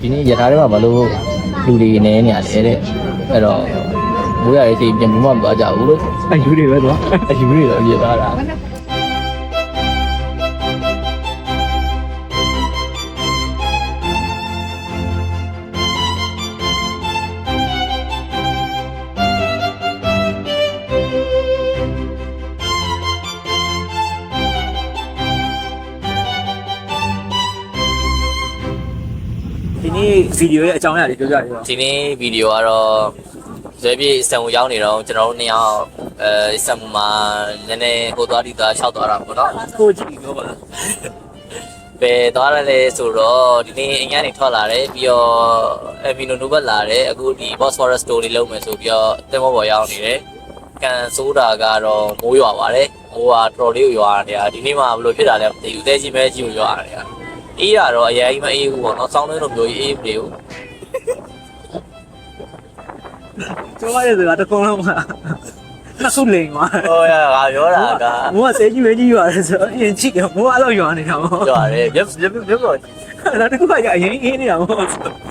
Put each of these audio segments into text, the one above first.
ဒီနေ့ရထားထဲမှာဘာလို့လူတွေနေနေရလဲတဲ့အဲ့တော့မိုးရရဲ့ချိန်ပြန်ဘူးမှမသွားကြဘူးလို့အယူတွေပဲတော့အယူတွေတော့ပြသွားတာ ဗီဒီယိုရဲ့အကြောင်းအရာတွေပြောပြရအောင်ဒီနေ့ဗီဒီယိုကတော့ဇွဲပြေစံကိုရောက်နေတော့ကျွန်တော်တို့နှစ်ယောက်အဲစံမှာနည်းနည်းဟိုသွားဒီသွားလျှောက်သွားတာပေါ့နော်ကိုကြည့်ပြောပါလားပဲသွားရလဲဆိုတော့ဒီနေ့အင်္ဂါနေထွက်လာတယ်ပြီးတော့အမီနိုနိုဘတ်လာတယ်အခုဒီ Bosphorus story လုပ်မယ်ဆိုပြီးတော့တင်မောပေါ်ရောက်နေတယ်ကန်ဆိုးတာကတော့မိုးရွာပါတယ်မိုးကတော်တော်လေးရွာနေတာဒီနေ့မှဘယ်လိုဖြစ်တာလဲမသိဘူးတဲကြီးပဲကြီးကိုရွာနေတာ အေးရတော့အရင်ကြီးမအေးဘူးပေါ့နော်စောင်းလေးလိုမျိုးကြီးအေးမနေဘူးပြောရတဲ့စကားတစ်ခုလုံးမှာနှစ်ခုလိန်သွားဟိုရငါပြောတာကမိုးကဆဲကြီးပဲကြီးရွာတယ်ဆိုတော့အရင်ကြည့်တယ်မိုးအဲ့လိုရွာနေတာပေါ့ရွာတယ်မျက်မျက်မျက်ပေါ်နောက်တစ်ခုကရအရင်အေးနေတာပေါ့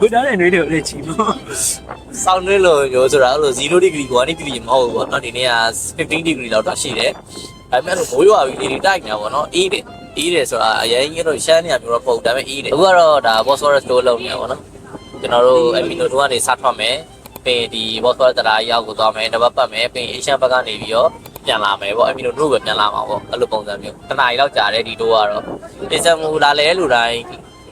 ဘုရားတဲ့နှွေးတွေကိုလည်းချီပေါ့စောင်းလေးလိုမျိုးဆိုတာအဲ့လို0 degree 1 degree မဟုတ်ဘူးပေါ့နော်ဒီနေ့က15 degree လောက်တော့ရှိတယ်ဒါပေမဲ့မိုးရွာပြီးလေတိုက်နေတာပေါ့နော်အေးတယ် အေးတယ်ဆိုတာအရင်ကြီးတော့ရှမ်းနေရမျိုးတော့ပုံဒါပေမဲ့အေးတယ်အခုကတော့ဒါ Bosphorus တိုးလုံးနေတာပေါ့နော်ကျွန်တော်တို့အမီနိုတို့ကနေစထွက်မယ်ပြင်ဒီ Bosphorus တရာရောက်ကိုသွားမယ်တပတ်ပတ်မယ်ပြင် Asian ဘက်ကနေပြီးတော့ပြန်လာမယ်ပေါ့အမီနိုတို့ပဲပြန်လာမှာပေါ့အဲ့လိုပုံစံမျိုးတနားရီလောက်ကြာတယ်ဒီတိုးကတော့အစ္စမူလာလဲလူတိုင်း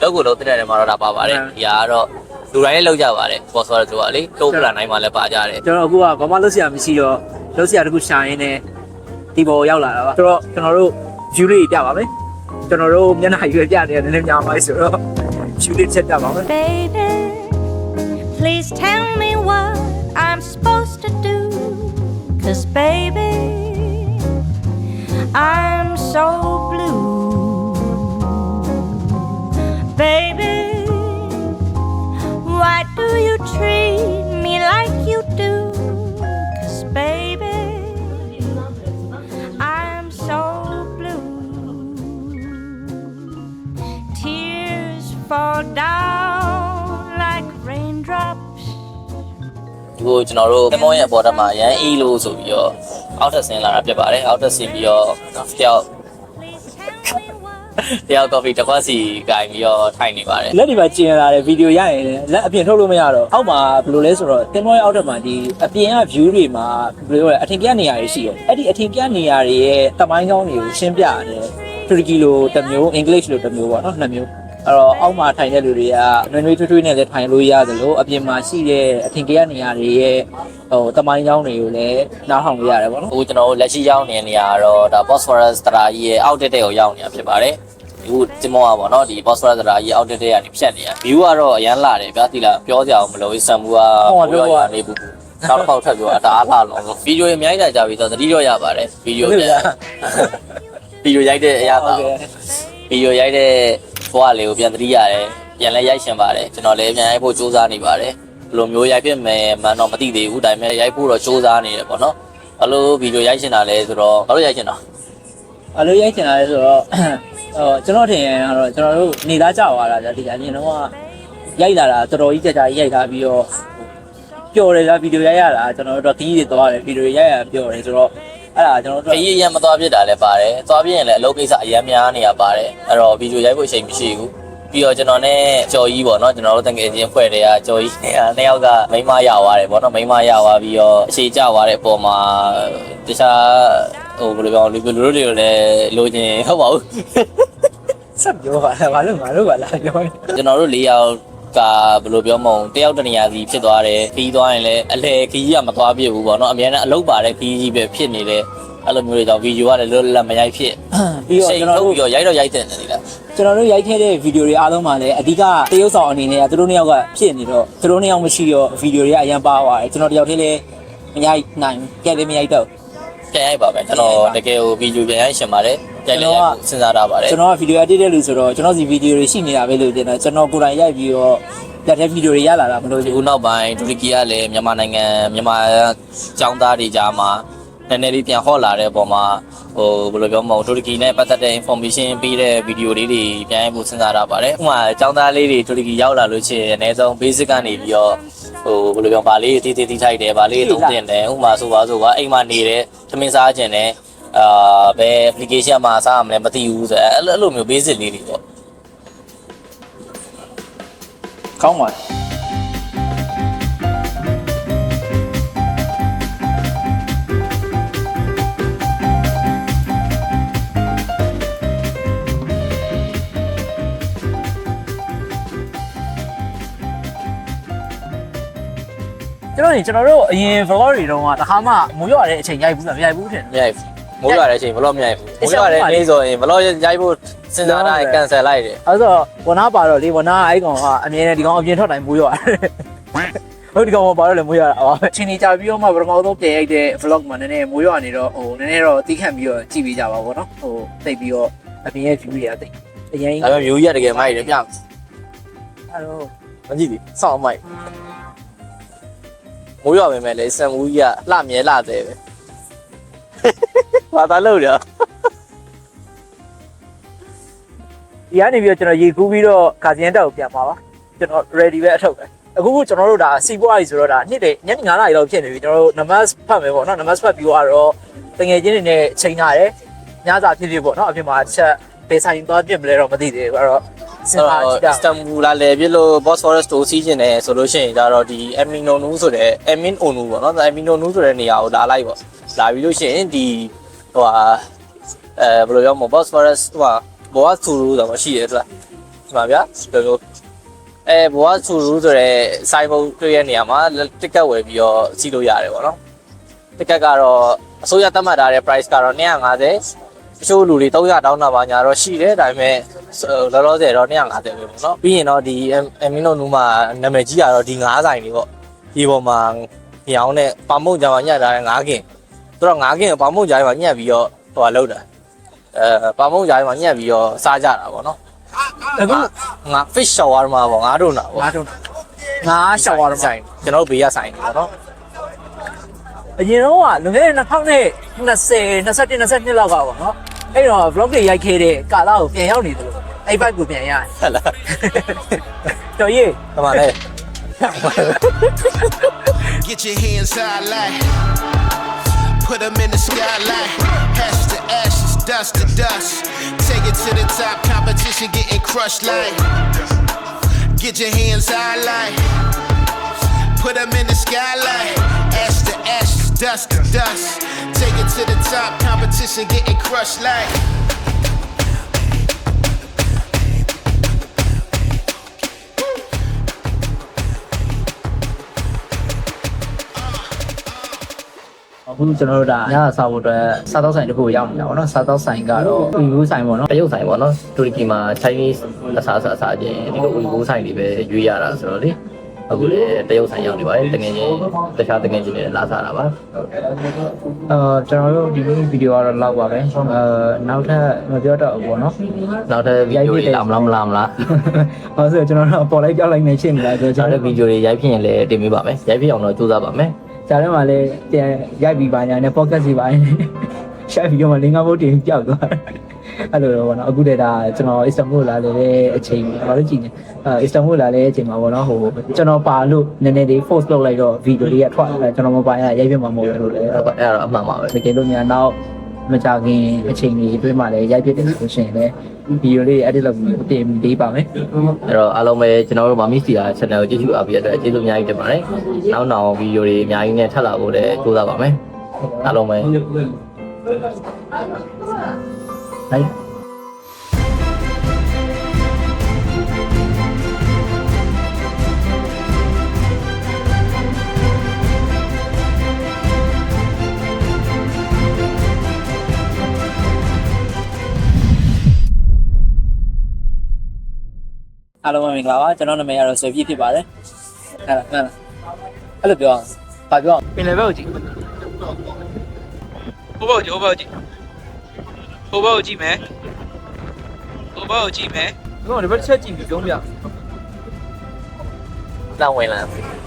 လောက်ကိုလောက်တဲ့နေရာမှာတော့ဒါပါပါတယ်ဒီကတော့လူတိုင်းလည်းလောက်ကြပါတယ် Bosphorus တို့ကလေတိုးပလန်တိုင်းမှာလည်းပါကြတယ်ကျွန်တော်အခုကဘာမှလုပ်စရာမရှိတော့လုပ်စရာတခုရှာရင်းနဲ့ဒီပေါ်ရောက်လာတာပါဆိုတော့ကျွန်တော်တို့ view လေးပြပါမယ် ကျွန်တော်တို့မျက်နှာရွယ်ပြနေတယ်နည်းနည်းများပါဆိုတော့ view လေးချက်ပြပါမယ် Baby, please tell me what I'm supposed to do. Cause, baby, I'm so blue. Baby, why do you treat ကိုကျွန်တော်တို့ကမောရဲ့ဘော်ဒမှာရန်အီလို့ဆိုပြီးတော့အောက်ထပ်ဆင်းလာတာဖြစ်ပါတယ်အောက်ထပ်ဆင်းပြီးတော့တယောက် Please tell me what တယောက်ကော်ဖီတစ်ခွက်စီကင်ပြီးတော့ထိုင်နေပါတယ်လက်ဒီမှာကျင်လာတဲ့ဗီဒီယိုရရင်လက်အပြင်ထုတ်လို့မရတော့အောက်မှာဘယ်လိုလဲဆိုတော့တင်မောရဲ့အောက်ထပ်မှာဒီအပြင်က view တွေမှာဘယ်လိုလဲအထင်ကရနေရာတွေရှိတယ်အဲ့ဒီအထင်ကရနေရာတွေရဲ့တမိုင်းကောင်းတွေကိုရှင်းပြရတယ်တူရကီလိုတစ်မျိုးအင်္ဂလိပ်လိုတစ်မျိုးပေါ့နော်နှစ်မျိုး အဲ့တော့အောက်မှာထိုင်တဲ့လူတွေကနွေနွေထွေးထွေးနဲ့လည်းထိုင်လို့ရသလိုအပြင်မှာရှိတဲ့အထင်ကရနေရာတွေရဲ့ဟိုတမိုင်းကောင်းတွေကိုလည်းနားထောင်လို့ရတယ်ပေါ့နော်အခုကျွန်တော်တို့လက်ရှိရောက်နေတဲ့နေရာကတော့ဒါ Bosphorus တရာကြီးရဲ့အောက်တက်တဲ့ကိုရောက်နေတာဖြစ်ပါတယ်အခုတင်မောကပေါ့နော်ဒီ Bosphorus တရာကြီးအောက်တက်တဲ့ကနေဖြတ်နေရ view ကတော့အရန်လာတယ်ဗျာတိလာပြောကြအောင်မလို့စံမူကနေဘူးနောက်တစ်ခေါက်ထပ်ပြောတာအားလာလုံးဗီဒီယိုအများကြီးကြာပြီဆိုတော့သတိတော့ရပါတယ်ဗီဒီယိုပြန်ဗီဒီယိုရိုက်တဲ့အရာပါဗီဒီယိုရိုက်တဲ့ ဘွားလေးကိုပြန်သတိရတယ်ပြန်လဲရိုက်ရှင်ပါတယ်ကျွန်တော်လည်းပြန်ရိုက်ဖို့စူးစမ်းနေပါတယ်ဘယ်လိုမျိုးရိုက်ဖြစ်မယ်မှန်တော့မသိသေးဘူးဒါပေမဲ့ရိုက်ဖို့တော့စူးစမ်းနေတယ်ပေါ့နော်ဘယ်လိုဗီဒီယိုရိုက်ရှင်တာလဲဆိုတော့ဘာလို့ရိုက်ရှင်တာအလိုရိုက်ချင်တာလဲဆိုတော့ဟိုကျွန်တော်ထင်ရင်ကတော့ကျွန်တော်တို့နေသားကြောက်သွားတာကြာဒီအရင်တော့ရိုက်လာတာတော်တော်ကြီးကြာကြာရိုက်ထားပြီးတော့ပျော်တယ်လားဗီဒီယိုရိုက်ရတာကျွန်တော်တို့ခကြီးတွေသွားတယ်ဗီဒီယိုရိုက်ရပျော်တယ်ဆိုတော့ အဲ့ဒါကျွန်တော်ခတို့ရီးရမသွားဖြစ်တာလည်းပါတယ်သွားပြရင်လည်းအလုပ်ကိစ္စအများများနေရပါတယ်အဲ့တော့ဗီဒီယိုရိုက်ဖို့အချိန်မရှိဘူးပြီးတော့ကျွန်တော်နဲ့ကြော်ကြီးပေါ့နော်ကျွန်တော်တို့တကယ်ချင်းဖွဲ့တွေကကြော်ကြီးနဲ့နှစ်ယောက်ကမိန်းမရသွားတယ်ပေါ့နော်မိန်းမရသွားပြီးတော့အခြေကျသွားတဲ့အပေါ်မှာတခြားဟိုဘယ်လိုပြောလူလူတို့တွေကိုလည်းလိုချင်ဟုတ်ပါဘူးဆက်ပြောပါလားဘာလို့ငါတို့ကလာပြောနေကျွန်တော်တို့၄ယောက် ကဘယ်လိုပြောမအောင်တယောက်တနေရာစီဖြစ်သွားတယ်ခီးသွားရင်လည်းအလဲခီးကမသွားပြစ်ဘူးပေါ့နော်အများနဲ့အလုတ်ပါတဲ့ခီးကြီးပဲဖြစ်နေတယ်အဲ့လိုမျိုးတွေကြောင့်ဗီဒီယိုကလည်းလွတ်လပ်မရိုက်ဖြစ်ပြီးတော့စိတ်ကျွန်တော်ထုတ်တို့ပြီးတော့ရိုက်တော့ရိုက်တဲ့နေတယ်လားကျွန်တော်တို့ရိုက်ခဲ့တဲ့ဗီဒီယိုတွေအားလုံးမှာလည်းအဓိကတရုပ်ဆောင်အနေနဲ့ကသူတို့နှစ်ယောက်ကဖြစ်နေတော့သူတို့နှစ်ယောက်မရှိတော့ဗီဒီယိုတွေကအရင်ပါသွားတယ်ကျွန်တော်တယောက်တည်းလည်းမရိုက်နိုင်ကြက်လည်းမရိုက်တော့ပြန်ရိုက်ပါပဲကျွန်တော်တကယ်ကိုဗီဒီယိုပြန်ရိုက်ရှင်ပါတယ် ပြန်လည်းရိုက်ဖို့စဉ်းစားထားပါတယ်ကျွန်တော်ကဗီဒီယိုအတစ်တဲ့လူဆိုတော့ကျွန်တော်စီဗီဒီယိုတွေရှိနေတာပဲလို့တင်တယ်ကျွန်တော်ကိုယ်တိုင်ရိုက်ပြီးတော့လက်ထဲဗီဒီယိုတွေရလာတာမလို့ဒီခုနောက်ပိုင်းတူရကီကလည်းမြန်မာနိုင်ငံမြန်မာចောင်းသားတွေကြားမှာနည်းနည်းလေးပြန်ဟော့လာတဲ့ပုံမှာဟိုဘယ်လိုပြောမလဲတူရကီနဲ့ပတ်သက်တဲ့ information ပေးတဲ့ဗီဒီယိုလေးတွေပြန်ရဖို့စဉ်းစားထားပါတယ်ဥပမာအကြောင်းသားလေးတွေတူရကီရောက်လာလို့ရှိရင်အနည်းဆုံး basic ကနေပြီးတော့ဟိုဘယ်လိုပြောဗာလေးတီးတီးတီးထိုက်တယ်ဗာလေးသုံးတင်တယ်ဥပမာဆိုပါဆိုပါအိမ်မှာနေတယ်သမင်းစားခြင်းနဲ့ အာဘယ် application မှာစားရမလဲမသိဘူးဆိုအဲ့လိုအဲ့လိုမျိုး basic လေးတွေပေါ့ကောင်းပါလားကျွန်တော်နေကျွန်တော်တို့အရင် vlog တွေတုန်းကတစ်ခါမှမိုးရွာတဲ့အချိန်ရိုက်ဘူးလားမရိုက်ဘူးထင်တယ်မရိုက်ဘူး မိုးရွာတဲ့အချိန်ဘလော့မရိုက်ဘူးမိုးရွာတဲ့နေ့ဆိုရင်ဘလော့ရိုက်ဖို့စဉ်းစားတာ cancel လိုက်တယ်အဲဆိုဝနာပါတော့လေဝနာအဲ့ကောင်ကအမြဲတမ်းဒီကောင်အပြင်ထွက်တိုင်းမိုးရွာဟုတ်ဒီကောင်မပါတော့လေမိုးရွာတာအော်ချင်းနေကြပြီးတော့မှပထမဆုံးပြန်ရိုက်တဲ့ vlog မှာနည်းနည်းမိုးရွာနေတော့ဟိုနည်းနည်းတော့တီးခန့်ပြီးတော့ကြည့်ပေးကြပါဘောနော်ဟိုတိတ်ပြီးတော့အပြင်ရဲ့ view တွေကတိတ်အရင်ဒါပေမဲ့ view ကြီးကတကယ်မိုက်တယ်ပြအဲ့တော့မကြည့်ဘူးစောင့်မိုက်မိုးရွာပဲမဲ့လေစံမူကြီးကလှမြဲလှသေးပဲ ဘာသာလို့ရဒီကနေပြီးတော့ကျွန်တော်ရေကူးပြီးတော့ကာဇီယန်တက်ကိုပြန်ပါပါကျွန်တော် ready ပဲအထုတ်ပဲအခုကကျွန်တော်တို့ဒါစီပွားကြီးဆိုတော့ဒါနေ့တည်းညနေ9နာရီလောက်ဖြစ်နေပြီကျွန်တော်တို့ numbers ဖတ်မယ်ပေါ့နော် numbers ဖတ်ပြီးတော့တငယ်ချင်းတွေနဲ့ချိန်ထားတယ်ညစာဖြစ်ဖြစ်ပေါ့နော်အပြင်မှာချက်ပေဆိုင်သွားပြစ်မလဲတော့မသိသေးဘူးအဲ့တော့စဉ်းစားကြည့်တာစတမ်ဘူလာလေပြလို့ Bosphorus တိုးစီးခြင်းတယ်ဆိုလို့ရှိရင်ဒါတော့ဒီ Amino Nu ဆိုတဲ့ Amin Onu ပေါ့နော် Amino Nu ဆိုတဲ့နေရာကိုလာလိုက်ပေါ့လာပြီးလို့ရှိရင်ဒီ ဟိုဟာအဲဘယ်လိုပြောမလဲ Bosphorus ဟိုဟာဘောသူရူဆိုတာမရှိရဲဆိုတာဒီမှာဗျာဘယ်လိုအဲဘောသူရူဆိုတဲ့စိုင်းဘုတ်တွေ့ရနေရာမှာတစ်ကတ်ဝယ်ပြီးတော့စီးလို့ရတယ်ပေါ့နော်တစ်ကတ်ကတော့အစိုးရသတ်မှတ်ထားတဲ့ price ကတော့250တချို့လူတွေ300တောင်းတာပါညာတော့ရှိတယ်ဒါပေမဲ့လောလောဆယ်တော့250ပဲပေါ့နော်ပြီးရင်တော့ဒီအမင်းတို့နူးမှာနာမည်ကြီးကတော့ဒီ9ဆိုင်တွေပေါ့ဒီပေါ်မှာညောင်းနဲ့ပမုံကြမှာညက်ထားတဲ့9ကင် သူတော့9ကင်ကိုပမုံကြမှာညက်ပြီးတော့ဟိုဟာလောက်တာအဲပမုံကြမှာညက်ပြီးတော့စားကြတာပေါ့နော်အခုငါ fish shower မှာပေါ့ငါတို့နာပေါ့ငါတို့ငါရှောက်ရတော့ဆိုင်ကျွန်တော်တို့ဘေးရဆိုင်နေပေါ့နော်အရင်တော့ကလွန်ခဲ့တဲ့2020 21 22လောက်ကပေါ့နော်အဲ့တော့ vlog တွေရိုက်ခဲ့တဲ့ကာလာကိုပြန်ရောက်နေတယ်လို့အဲ့ vibe ကိုပြန်ရတယ်ဟဲ့လားတော်ရေးတမန်လေ Get your hands high like Put them in the skylight. Ashes to ashes, dust to dust. Take it to the top, competition getting crushed like. Get your hands high like. Put them in the skylight. Ashes to ashes, dust to dust. Take it to the top, competition getting crushed like အခုကျွန်တော်တို့ဒါညစာဖို့အတွက်စားတော့ဆိုင်တစ်ခုရောက်နေတာပေါ့နော်စားတော့ဆိုင်ကတော့ review ဆိုင်ပေါ့နော်တရုတ်ဆိုင်ပေါ့နော်တူရကီမှာ Chinese အစားအစာအစားချင်းဒီလိုဝီဘိုးဆိုင်တွေပဲရွေးရတာဆိုတော့လေအခုလေတရုတ်ဆိုင်ရောက်နေပါတယ်တကယ်ချင်းတခြားတကယ်ချင်းတွေလာစားတာပါအာကျွန်တော်တို့ဒီဗီဒီယိုကတော့လောက်ပါပဲအာနောက်ထပ်မပြောတော့ဘူးပေါ့နော်နောက်ထပ်ဗီဒီယိုတွေလာမလားမလားမလားဟုတ်ဆိုကျွန်တော်တို့ပေါ်လိုက်ကြောက်လိုက်နေချင်းနေတာဆိုကျွန်ကျွန်တော်တော်ဗီဒီယိုတွေရိုက်ဖြစ်ရင်လည်းတင်ပေးပါမယ်ရိုက်ဖြစ်အောင်တော့ကြိုးစားပါမယ် ဂျာထဲမှာလည်းပြန်ရိုက်ပြီးပါညာနဲ့ podcast စီပါရင်ရှာဗီဒီယိုမှာလင်္ကာဘုတ်တင်ကြောက်သွားတယ်အဲ့လိုတော့ဗောနော်အခုတည်းဒါကျွန်တော်အစ္စတန်ဘူလာလေတဲ့အချိန်ဘာလို့ကြည့်နေအဲအစ္စတန်ဘူလာလေတဲ့အချိန်မှာဗောနော်ဟိုကျွန်တော်ပါလို့နည်းနည်းလေး force လုပ်လိုက်တော့ဗီဒီယိုလေးကထွက်အဲကျွန်တော်မပါရရိုက်ပြမှာမဟုတ်ဘူးလို့လည်းအဲ့ဒါအဲ့ဒါတော့အမှန်ပါပဲတကယ်လို့များနောက် မကြခင်အချိန်ကြီးအတွင်းမှာလည်းရိုက်ပြတဲ့ဆိုရှင်လည်းဗီဒီယိုလေး edit လုပ်ပြီးတင်ပေးပါမယ်အဲ့တော့အားလုံးပဲကျွန်တော်တို့မာမီစီယာ channel ကိုကြည့်ရှုအားပေးရတဲ့အတွက်ကျေးဇူးအများကြီးတင်ပါတယ်နောက်နောက်ဗီဒီယိုတွေအများကြီးနဲ့ထပ်လာဖို့လည်းကြိုးစားပါမယ်အားလုံးပဲは အားလုံးပဲမင်္ဂလာပါကျွန်တော်နာမည်ကတော့ဆွေပြည့်ဖြစ်ပါတယ်အဲ့ဒါအဲ့လိုပြောအောင်ဘာပြောအောင်ပင်လယ်ဘက်ကိုကြည့်ဟိုဘက်ကိုကြည့်ဟိုဘက်ကိုကြည့်ဟိုဘက်ကိုကြည့်မယ်ဟိုဘက်ကိုကြည့်မယ်ဒီကောင်ဒီဘက်တစ်ချက်ကြည့်ပြီးပြောပြတောင်းဝင်လာ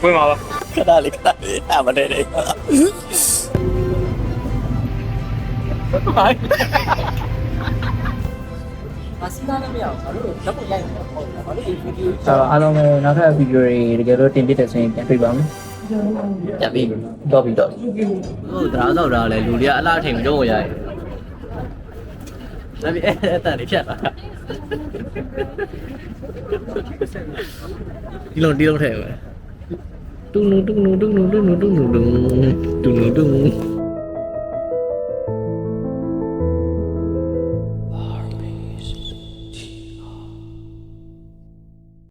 ဝင်ပါပါခဏလေးခဏလေးအမနေနေ အစသားလည်းမရအောင်ဘာလို့လက်ပုံရိုက်နေပေါ့ဘာလို့ဒီဗီဒီယိုဆိုတော့အားလုံးပဲနောက်ထပ်ဗီဒီယိုတွေတကယ်လို့တင်ပြတဲ့ဆိုရင်ပြန်တွေ့ပါမယ်ပြန်ပြီးတော့ပြီးတော့ဟုတ်တရားဆောက်တာလဲလူတွေကအလားထိန်ပြီးတော့ရရတယ်ဒါပေမဲ့အဲ့တန်လေးဖြတ်လာဒီလုံးဒီလုံးထဲပဲတူနူတူနူတူနူတူနူတူနူတူနူတူနူ